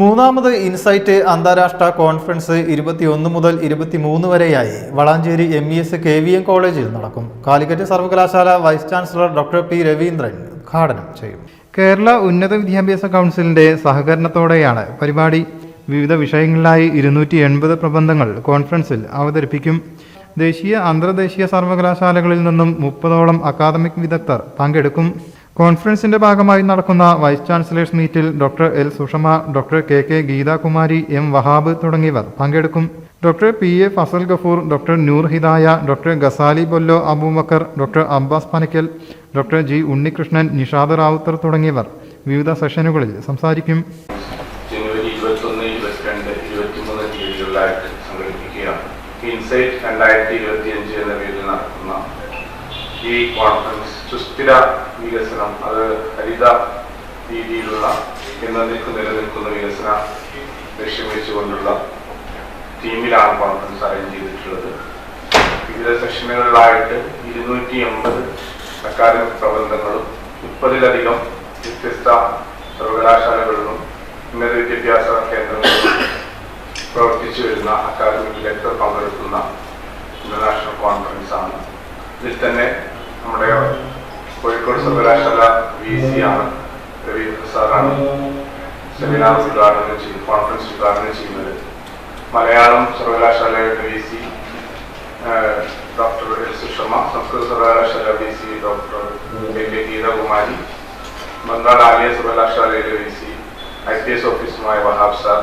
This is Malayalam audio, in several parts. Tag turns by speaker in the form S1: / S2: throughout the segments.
S1: മൂന്നാമത് ഇൻസൈറ്റ് അന്താരാഷ്ട്ര കോൺഫറൻസ് ഇരുപത്തിയൊന്ന് മുതൽ ഇരുപത്തിമൂന്ന് വരെയായി. Valanchery M E S K V M കോളേജിൽ നടക്കും. കാലിക്കറ്റ് സർവകലാശാല vice chancellor doctor P Raveendran ഉദ്ഘാടനം ചെയ്യും. കേരള ഉന്നത വിദ്യാഭ്യാസ കൗൺസിലിന്റെ സഹകരണത്തോടെയാണ് പരിപാടി വിവിധ വിഷയങ്ങളിലായി ഇരുന്നൂറ്റി എൺപത് പ്രബന്ധങ്ങൾ കോൺഫറൻസിൽ അവതരിപ്പിക്കും. ദേശീയ അന്തർദേശീയ സർവകലാശാലകളിൽ നിന്നും മുപ്പതോളം അക്കാദമിക് വിദഗ്ധർ പങ്കെടുക്കും. കോൺഫറൻസിന്റെ ഭാഗമായി നടക്കുന്ന വൈസ് ചാൻസലേഴ്സ് മീറ്റിൽ doctor L Sushama doctor K K Geethakumari M Wahab തുടങ്ങിയവർ പങ്കെടുക്കും. Doctor P A Fazal Gafoor doctor Noor Hidaya doctor Ghazali Bollo Abubakar doctor Abbas Panakkal doctor G Unnikrishnan Nishad Rawther തുടങ്ങിയവർ വിവിധ സെഷനുകളിൽ സംസാരിക്കും.
S2: ജനുവരി ഇൻസൈറ്റ് ഈ കോൺഫറൻസ് സുസ്ഥിര വികസനം അത് ഹരിത രീതിയിലുള്ള എന്നതിൽക്ക് നിലനിൽക്കുന്ന വികസന ലക്ഷ്യം വെച്ചുകൊണ്ടുള്ള ടീമിലാണ് കോൺഫറൻസ് അറേഞ്ച് ചെയ്തിട്ടുള്ളത്. വിവിധ സെഷനുകളിലായിട്ട് ഇരുന്നൂറ്റി എൺപത് അക്കാദമിക് പ്രബന്ധങ്ങളും മുപ്പതിലധികം വ്യത്യസ്ത സർവകലാശാലകളിലും ഉന്നത വിദ്യാഭ്യാസ കേന്ദ്രങ്ങളിലും പ്രവർത്തിച്ചു വരുന്ന അക്കാദമിക് ലെക്ചർ പങ്കെടുക്കുന്ന ഇന്റർനാഷണൽ കോൺഫറൻസ് ആണ് ഇതിൽ തന്നെ നമ്മുടെ കോഴിക്കോട് സർവകലാശാല വി സി ആണ് രവീന്ദ്ര സാറാണ് സെമിനാർ ഉദ്ഘാടനം ചെയ്ത് കോൺഫറൻസ് ഉദ്ഘാടനം ചെയ്യുന്നത് മലയാളം സർവകലാശാലയുടെ V C doctor L Sushama സംസ്കൃത സർവകലാശാല V C doctor K K Geethakumari Bengal Aliah സർവകലാശാലയിലെ V C I P S ഓഫീസുമായ Wahab sir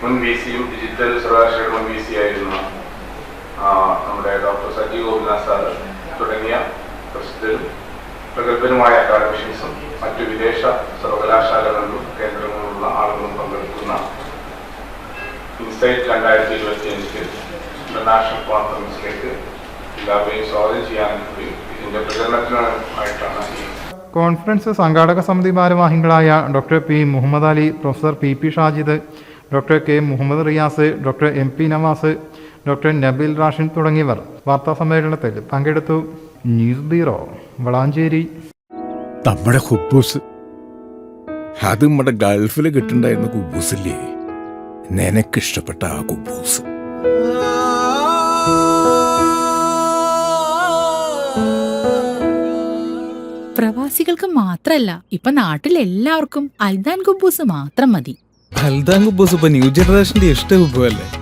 S2: മുൻ വി സിയും ഡിജിറ്റൽ സർവകലാശാലയുടെ മുൻ വി സി ആയിരുന്ന ആ, നമ്മുടെ ഡോക്ടർ സജീവ് ഗോപിനാഥ് സാർ തുടങ്ങിയ പ്രസിദ്ധരും പ്രഗത്ഭരുമായ അക്കാദമിഷ്യൻസും മറ്റു വിദേശ സർവകലാശാലകളിലും കേന്ദ്രങ്ങളിലുള്ള ആളുകളും പങ്കെടുക്കുന്ന ഇൻസൈറ്റ് രണ്ടായിരത്തി ഇരുപത്തി അഞ്ചിൽ ഇന്റർനാഷണൽ കോൺഫറൻസിലേക്ക് എല്ലാവരെയും സ്വാഗതം ചെയ്യാൻ ഇതിന്റെ പ്രചരണത്തിനായിട്ടാണ്
S1: കോൺഫറൻസ് സംഘാടക സമിതി ഭാരവാഹികളായ doctor P Muhammad Ali professor P P Shajid doctor K Muhammad Riyas doctor M P Nawas doctor Nabeel Rashin തുടങ്ങിയവർ വാർത്താ സമ്മേളനത്തിൽ പങ്കെടുത്തു. News bureau Valanchery.
S3: നമ്മുടെ ഹുബൂസ്. അത് നമ്മുടെ ഗൾഫിൽ കിട്ടുണ്ടായിരുന്ന കുബൂസില്ലേ? നിനക്കിഷ്ടപ്പെട്ട ആ കുബൂസ്.
S4: പ്രവാസികൾക്ക് മാത്രല്ല ഇപ്പൊ നാട്ടിലെല്ലാവർക്കും അൽദാൻ കുബൂസ് മാത്രം മതി.
S3: അൽദാൻ കുബൂസ് ഇപ്പൊ ന്യൂ ജനറേഷന്റെ ഇഷ്ട കുബുവല്ലേ